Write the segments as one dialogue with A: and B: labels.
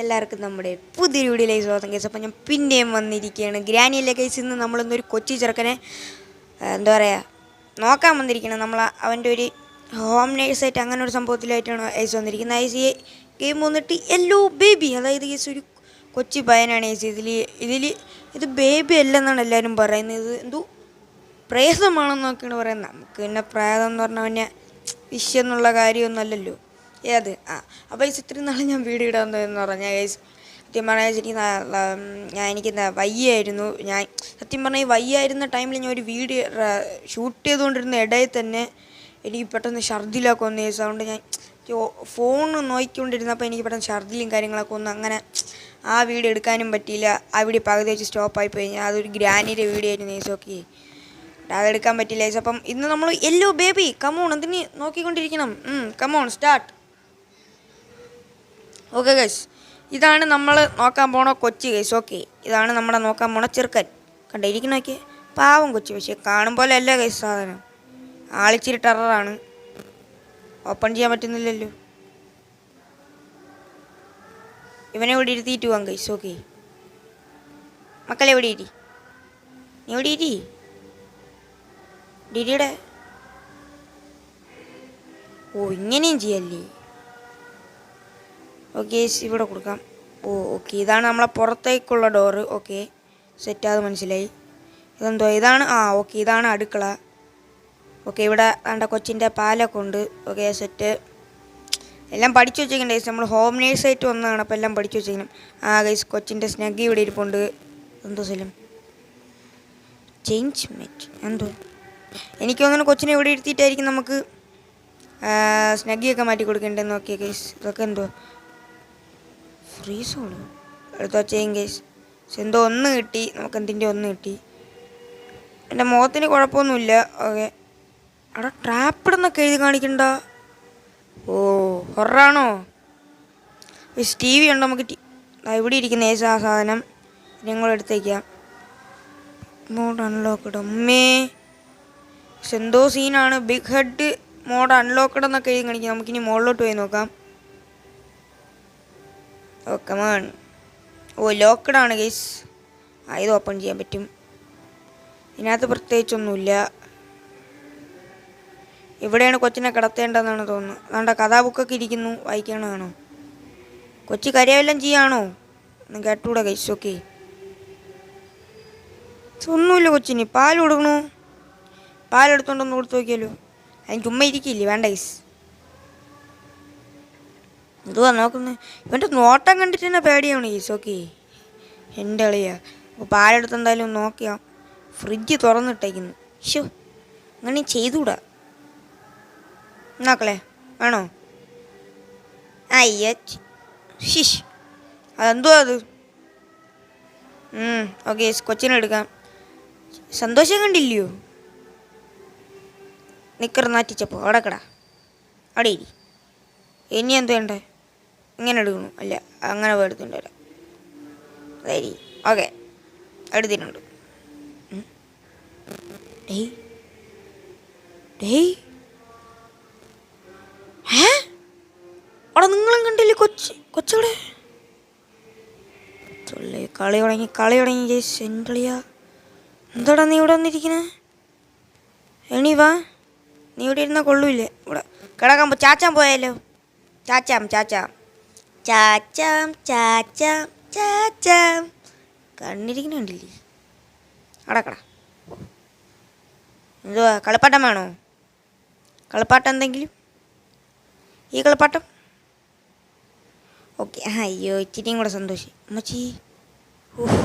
A: എല്ലാവർക്കും നമ്മുടെ പുതിയ വീഡിയോയിലേക്ക് സ്വാഗതം കേസ് അപ്പം ഞാൻ പിന്നെയും വന്നിരിക്കുകയാണ്. ഗ്രാനിയിലെ കേസിൽ നിന്ന് നമ്മളിന്നൊരു കൊച്ചി ചെറുക്കനെ എന്താ പറയുക നോക്കാൻ വന്നിരിക്കണം നമ്മൾ അവന്റെ ഒരു ഹോം നേഴ്സായിട്ട് അങ്ങനെ ഒരു സംഭവത്തിലായിട്ടാണ് ഐസ് വന്നിരിക്കുന്നത്. ഐസ് ഈ ഗെയിം വന്നിട്ട് എല്ലോ ബേബി അതായത് കേസ് ഒരു കൊച്ചി പയ്യനാണ് ഐസ് ഇതിൽ ഇതിൽ ഇത് ബേബി അല്ലെന്നാണ് എല്ലാവരും പറയുന്നത്. ഇത് എന്തോ പ്രേതമാണെന്നൊക്കെയാണ് പറയുന്നത്. നമുക്ക് പിന്നെ പ്രേതം എന്ന് പറഞ്ഞാൽ പിന്നെ വിഷയം എന്നുള്ള കാര്യമൊന്നുമല്ലല്ലോ ഏത് ആ. അപ്പോൾ ഈ ഇത്രയും നാളെ ഞാൻ വീഡിയോ ഇടാൻ എന്ന് പറഞ്ഞാൽ ഗൈസ് സത്യം പറഞ്ഞാൽ എനിക്ക് ഞാൻ എനിക്ക് വയ്യായിരുന്നു. ഞാൻ സത്യം പറഞ്ഞാൽ ഈ വയ്യായിരുന്ന ടൈമിൽ ഞാൻ ഒരു വീഡിയോ ഷൂട്ട് ചെയ്തുകൊണ്ടിരുന്ന ഇടയിൽ തന്നെ എനിക്ക് പെട്ടെന്ന് ഛർദിലൊക്കെ വന്നു അതുകൊണ്ട് ഞാൻ ഫോൺ നോക്കിക്കൊണ്ടിരുന്നപ്പോൾ എനിക്ക് പെട്ടെന്ന് ഛർദിലും കാര്യങ്ങളൊക്കെ വന്നു. അങ്ങനെ ആ വീഡിയോ എടുക്കാനും പറ്റിയില്ല. ആ വീഡിയോ പകുതി വെച്ച് സ്റ്റോപ്പായി പോയി. ഞാൻ അതൊരു ഗ്രാനിയുടെ വീഡിയോ ആയിരുന്നു ഗൈസ് ഓക്കെ അതെടുക്കാൻ പറ്റില്ല അപ്പം ഇന്ന് നമ്മൾ എല്ലോ ബേബി കമോൺ എന്തിന് നോക്കിക്കൊണ്ടിരിക്കണം? Come on start okay guys ഇതാണ് നമ്മൾ നോക്കാൻ പോണ കൊച്ചി ഗൈസ് ഓക്കെ ഇതാണ് നമ്മുടെ നോക്കാൻ പോണ ചെറുക്കൻ. കണ്ടിരിക്കുന്ന നോക്കിയേ. പാവം കൊച്ചി പക്ഷേ കാണും പോലെ അല്ല ഗൈസ് സാധനം. ആളിച്ചിരി ടെററാണ് ഓപ്പൺ ചെയ്യാൻ പറ്റുന്നില്ലല്ലോ. ഇവനെ ഇവിടെ ഇരുത്തിയിട്ട് പോവാം ഗൈസ് ഓക്കെ മക്കളെ എവിടെ ഇരി? നീ എവിടെ ഇരി? ഡിഡിയുടെ ഓ ഇങ്ങനെയും ചെയ്യല്ലേ? ഓക്കെ ഇവിടെ കൊടുക്കാം. ഓ ഓക്കെ ഇതാണ് നമ്മളെ പുറത്തേക്കുള്ള ഡോറ് ഓക്കെ സെറ്റാത് മനസ്സിലായി? ഇതെന്തോ ഇതാണ് ആ ഓക്കെ ഇതാണ് അടുക്കള. ഓക്കെ ഇവിടെ വേണ്ട കൊച്ചിന്റെ പാലൊക്കെ ഉണ്ട്. ഓക്കെ സെറ്റ് എല്ലാം പഠിച്ചു വെച്ചേക്കണ്ടേ നമ്മൾ ഹോം നേഴ്സായിട്ട് വന്നതാണ് അപ്പോൾ എല്ലാം പഠിച്ചു വെച്ചേക്കണം ആ ഗൈസ് കൊച്ചിന്റെ സ്നഗ് ഇവിടെ ഇരിപ്പുണ്ട്. എന്തോ സ്ഥലം ചേഞ്ച് മെറ്റ് എന്തോ. എനിക്ക് കൊച്ചിനെ ഇവിടെ ഇരുത്തിയിട്ടായിരിക്കും നമുക്ക് സ്നഗ്ഗിയൊക്കെ മാറ്റി കൊടുക്കേണ്ടതെന്ന് നോക്കിയ ഗൈസ് ഇതൊക്കെ എന്തോ. ഫ്രീസോളോ അടുത്ത ചെയ്യും കേസ് പക്ഷെ എന്തോ ഒന്ന് കിട്ടി. നമുക്ക് എന്തിന്റെ ഒന്ന് കിട്ടി? എന്റെ മുഖത്തിന് കുഴപ്പമൊന്നുമില്ല. ഓക്കെ. അവിടെ ട്രാപ്പിടെന്നൊക്കെ എഴുതി കാണിക്കണ്ട? ഓ ഹൊറാണോ ടി വി ഉണ്ടോ നമുക്ക് ടി- ഇവിടെ ഇരിക്കുന്ന ഏസ് ആ സാധനം ഞങ്ങൾ എടുത്തേക്കാം. മോഡ് അൺലോക്കഡ് അമ്മേ. എന്തോ സീനാണ് ബിഗ് ഹെഡ് മോഡ് അൺലോക്കഡ് എന്നൊക്കെ എഴുതി കാണിക്കാം. നമുക്കിനി മുകളിലോട്ട് പോയി നോക്കാം. ഓ കമാൺ ഓ ലോക്കഡ് ആണ് ഗൈസ് ഇത് ഓപ്പൺ ചെയ്യാൻ പറ്റും. ഇതിനകത്ത് പ്രത്യേകിച്ചൊന്നുമില്ല. ഇവിടെയാണ് കൊച്ചിനെ കിടത്തേണ്ടതെന്നാണ് തോന്നുന്നത്. അതുകൊണ്ട് കഥാ ബുക്കൊക്കെ ഇരിക്കുന്നു. വായിക്കണതാണോ കൊച്ചി കരയെല്ലാം ചെയ്യാണോ? ഒന്ന് കേട്ടൂടെ ഗൈസ് ഓക്കെ ഒന്നുമില്ല കൊച്ചിന്. പാൽ കൊടുക്കണു? പാലെടുത്തോണ്ടൊന്ന് കൊടുത്തു നോക്കിയാലോ? അതിന് ചുമ്മാ ഇരിക്കില്ലേ? വേണ്ട ഗൈസ് എന്തുവാ നോക്കുന്നത് ഇവന്റെ നോട്ടം കണ്ടിട്ട് തന്നെ പേടിയാണ് ഈ സോക്കി എന്റെ അളിയാ അപ്പോൾ പാലെടുത്ത് എന്തായാലും നോക്കിയാൽ നോക്കിയാം? ഫ്രിഡ്ജ് തുറന്നിട്ടേക്കുന്നു. ഷോ അങ്ങനെ ചെയ്തുകൂടാ? നോക്കളെ വേണോ? അയ്യ ഷിഷ് അതെന്തുവാ അത്? ഓക്കെ കൊച്ചിനെടുക്കാം സന്തോഷം കണ്ടില്ലയോ? നിക്കർ നാറ്റിച്ചപ്പോൾ അവിടെ കടാ അവിടെ ഇനി എന്ത് വേണ്ടേ? ഇങ്ങനെ എടുക്കണു അല്ല അങ്ങനെ പോയി എടുത്തിട്ടുണ്ട് വരാം ശരി ഓക്കെ എടുത്തിട്ടുണ്ട്. ഡേയ്. ഡേയ്. ഏ? അവിടെ നിങ്ങളും കണ്ടില്ലേ കൊച്ച്? കൊച്ചവിടെ? തുള്ളി കളി തുടങ്ങി കളി തുടങ്ങി സെൻട്രളിയാ എന്താടാ നീ ഇവിടെ വന്നിരിക്കണേ? എണീ വാ. നീ ഇവിടെ ഇരുന്ന കൊള്ളൂല്ലേ? ഇവിടെ. കിടക്കാൻ പോ ചാച്ചാൻ പോയാലോ? ചാച്ചാം ചാച്ചാം. ചാച്ചാം ചാച്ചാം ചാച്ചാം. കണ്ണിരിക്കണ കണ്ടില്ലേ അടക്കട എന്തുവാ കളിപ്പാട്ടം വേണോ? കളിപ്പാട്ടം എന്തെങ്കിലും? ഈ കളിപ്പാട്ടം? ഓക്കെ അയ്യോ ഇച്ചിരിയും കൂടെ സന്തോഷി. അമ്മച്ചി ഓഹ്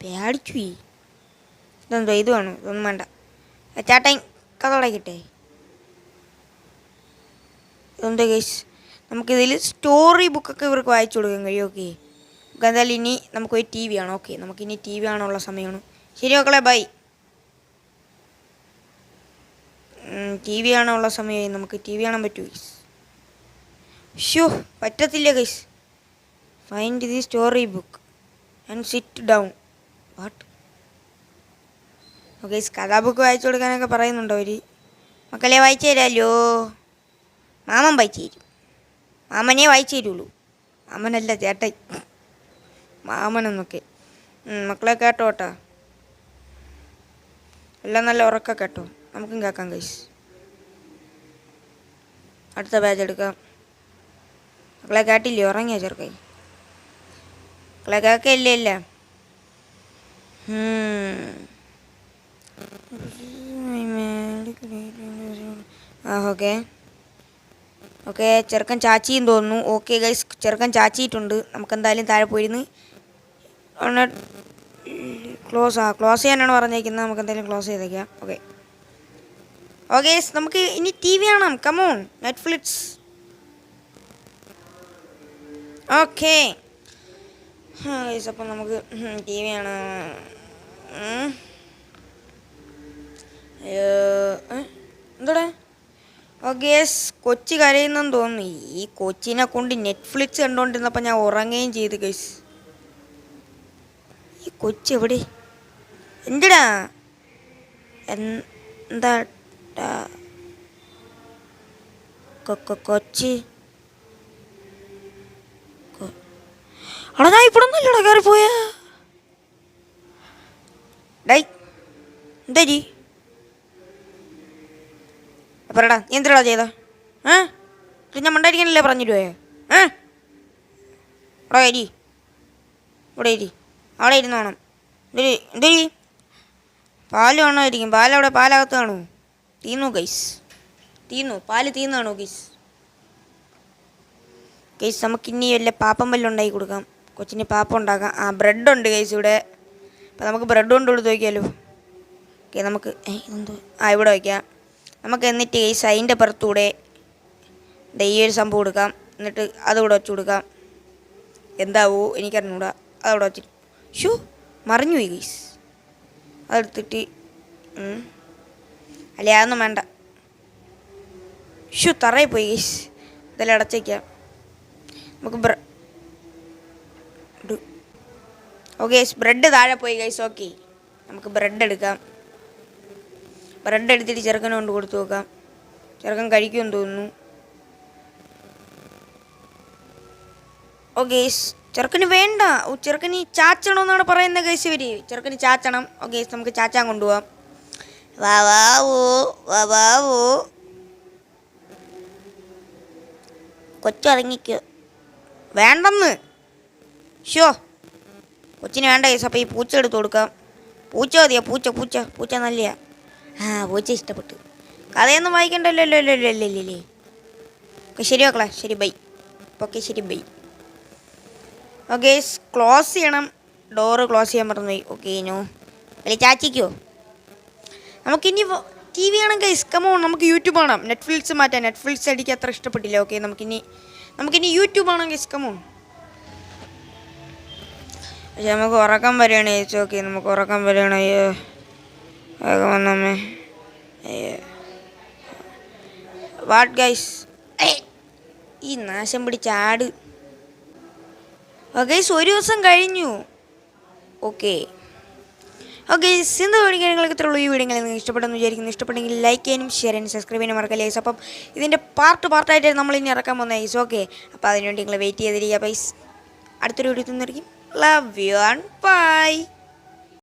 A: പേടിച്ചു ഇതെന്തോ ഇത് വേണോ? ഇതൊന്നും വേണ്ട. ചേട്ടൻ ചേട്ടാ കഥ തുടങ്ങിട്ടെ ഇതെന്തോ കേസ് നമുക്കിതിൽ സ്റ്റോറി ബുക്കൊക്കെ ഇവർക്ക് വായിച്ചു കൊടുക്കാൻ കഴിയും ഓക്കെ നമുക്ക് എന്തായാലും ഇനി നമുക്കൊരു ടി വി ആണ് ഓക്കെ നമുക്കിനി ടി വി ആണുള്ള സമയമാണ്. ശരി മക്കളെ ബൈ ടി വി ആണുള്ള സമയമായി നമുക്ക് ടി വി കാണാൻ പറ്റൂ ഷോ പറ്റത്തില്ല guys find the story book and sit down what okay കഥാ ബുക്ക് വായിച്ചു കൊടുക്കാനൊക്കെ പറയുന്നുണ്ടോ അവർ മക്കളെ വായിച്ചു തരാമല്ലോ മാമൻ വായിച്ചു തരും. മാമനെ വായിച്ചു തരുള്ളൂ മാമനല്ല ചേട്ടായി മാമനെന്നൊക്കെ. മക്കളെ കേട്ടോ കേട്ടാ എല്ലാം നല്ല ഉറക്ക കേട്ടോ. നമുക്കും കേൾക്കാം കൈസ് അടുത്ത ബാച്ച് എടുക്കാം. മക്കളെ കേട്ടില്ലേ? ഉറങ്ങിയ ചെറുക്കായി മക്കളെ കേൾക്കില്ലേ ഇല്ല ഓക്കെ ഓക്കെ ചെറുക്കൻ ചാച്ചിയും തോന്നുന്നു. ഓക്കെ ഗൈസ് ചെറുക്കൻ ചാച്ചിയിട്ടുണ്ട്. നമുക്ക് എന്തായാലും താഴെ പോയിരുന്ന്. ക്ലോസ് ആ ക്ലോസ് ചെയ്യാനാണ് പറഞ്ഞേക്കുന്നത്. നമുക്ക് എന്തായാലും ക്ലോസ് ചെയ്തേക്കാം. ഓക്കെ. ഓക്കെ നമുക്ക് ഇനി ടി വി കാണാം. Come on Netflix okay. അപ്പം നമുക്ക് ടി വി ആണ്? എന്തുടെ? ഓക്കെ കൊച്ചി കരയുന്നെന്ന് തോന്നുന്നു. ഈ കൊച്ചിനെ കൊണ്ട് നെറ്റ്ഫ്ലിക്സ് കണ്ടുകൊണ്ടിരുന്നപ്പോൾ ഞാൻ ഉറങ്ങുകയും ചെയ്തു ഗേസ്. ഈ കൊച്ചി എവിടെ? എന്തിടാ? എന്താ കൊച്ചി. അവിടെ ഞാൻ ഇവിടെ ഒന്നല്ലടാ കയറി പോയ ഡൈ എന്താ പറടാ നീ എന്തിനാ ചെയ്ത? ഏ? ഞാൻ മണ്ടായിരിക്കാനല്ലേ പറഞ്ഞിരുവേ? ഏ? ഇവിടെ ഇരി ഇവിടെ ഇരി അവിടെ ഇരുന്നോണം എന്തൊരു എന്തൊരു പാൽ വേണമായിരിക്കും പാലവിടെ പാലകത്ത് കാണൂ. തീന്നു ഗൈസ് തീന്നു പാൽ തീന്നാണോ ഗൈസ് ഗൈസ് നമുക്ക് ഇനി വല്ല പാപ്പം വല്ലതും ഉണ്ടാക്കി കൊടുക്കാം. കൊച്ചിന് പാപ്പം ഉണ്ടാക്കാം. ആ ബ്രെഡ് ഉണ്ട് ഗൈസ് ഇവിടെ. അപ്പം നമുക്ക് ബ്രെഡ് കൊണ്ട് കൊടുത്ത് നോക്കിയാലോ ഓക്കെ നമുക്ക് എന്തോ ആ ഇവിടെ വയ്ക്കാം. നമുക്ക് എന്നിട്ട് ഗൈസ് അതിന്റെ പുറത്തൂടെ ദേ ഈ ഒരു സംഭവം കൊടുക്കാം. എന്നിട്ട് അതുകൂടെ വെച്ച് കൊടുക്കാം. എന്താവോ എനിക്കറിഞ്ഞൂടാ. അതവിടെ വെച്ചിട്ട്. ഷൂ മറിഞ്ഞു പോയി ഗൈസ് അതെടുത്തിട്ട്. അല്ലേ അതൊന്നും വേണ്ട. ഷൂ തറയിൽ പോയി ഗൈസ് ഇതെല്ലാം അടച്ചേക്കാം നമുക്ക് ബ്ര ഓക്കെ ബ്രെഡ് താഴെ പോയി ഗൈസ് ഓക്കെ നമുക്ക് ബ്രെഡ് എടുക്കാം. ബ്രെഡ് എടുത്തിട്ട് ചെറുക്കനെ കൊണ്ട് കൊടുത്തു നോക്കാം. ചെറുക്കൻ കഴിക്കുമെന്ന് തോന്നുന്നു. ഓ ചെറുക്കന് വേണ്ട. ഓ ചെറുക്കന് ചാച്ചണമെന്നാണ് പറയുന്നത് ഗേസ് ഇവർ. ചെറുക്കന് ചാച്ചണം. ഓ നമുക്ക് ചാച്ചാൻ കൊണ്ടുപോവാം. വാ വാവോ വാ വാവോ കൊച്ചിറങ്ങിക്കോ വേണ്ടെന്ന്. ഷോ കൊച്ചിന് വേണ്ട കേസ് അപ്പോൾ ഈ പൂച്ച എടുത്ത് കൊടുക്കാം. പൂച്ച മതിയോ? പൂച്ച പൂച്ച പൂച്ച നല്ലയാ. ആ പൂച്ച ഇഷ്ടപ്പെട്ടു. കഥയൊന്നും വായിക്കണ്ടല്ലോ ഓക്കെ ശരി മക്കളെ ശരി ബൈ. ഓക്കെ ശരി ബൈ. ഓക്കെ ക്ലോസ് ചെയ്യണം. ഡോറ് ക്ലോസ് ചെയ്യാൻ പറഞ്ഞു ഓക്കെ നോ അല്ലെ ചാച്ചിക്കോ? നമുക്കിനി ടി വി ആണെങ്കിൽ ഇസ്കമോ നമുക്ക് യൂട്യൂബ് കാണാം. നെറ്റ്ഫ്ലിക്സ് മാറ്റാം. നെറ്റ്ഫ്ലിക്സ് അടിക്ക് അത്ര ഇഷ്ടപ്പെട്ടില്ല. ഓക്കെ നമുക്കിനി നമുക്കിനി യൂട്യൂബ് ആണെങ്കിൽ ഇസ്കമോ പക്ഷെ നമുക്ക് ഉറക്കം വരികയാണ് ചേച്ചി ഓക്കെ നമുക്ക് ഉറക്കം വരികയാണ്. അയ്യോ വാട്ട് ഗൈസ് ഈ നാശം പിടിച്ച ആട്. ഗൈസ് ഒരു ദിവസം കഴിഞ്ഞു. ഓക്കെ ഓക്കെ സിന്ധു കാര്യങ്ങളൊക്കെ ഇത്രയുള്ള ഈ വീഡിയോ നിങ്ങൾക്ക് ഇഷ്ടപ്പെട്ടെന്ന് വിചാരിക്കുന്നു. ഇഷ്ടപ്പെട്ടെങ്കിൽ ലൈക്ക് ചെയ്യാനും ഷെയർ ചെയ്യാനും സബ്സ്ക്രൈബ് ചെയ്യാനും മറക്കല്ലേ ഐസ് അപ്പം ഇതിന്റെ പാർട്ട് പാർട്ടായിട്ട് നമ്മൾ ഇനി ഇറക്കാൻ പോകുന്ന ഐസ് ഓക്കെ അപ്പോൾ അതിനുവേണ്ടി നിങ്ങൾ വെയിറ്റ് ചെയ്തിരിക്കുക പൈസ് അടുത്തൊരു വീഡിയോ തന്നിരിക്കും ലവ് യു ആൻഡ് ബൈ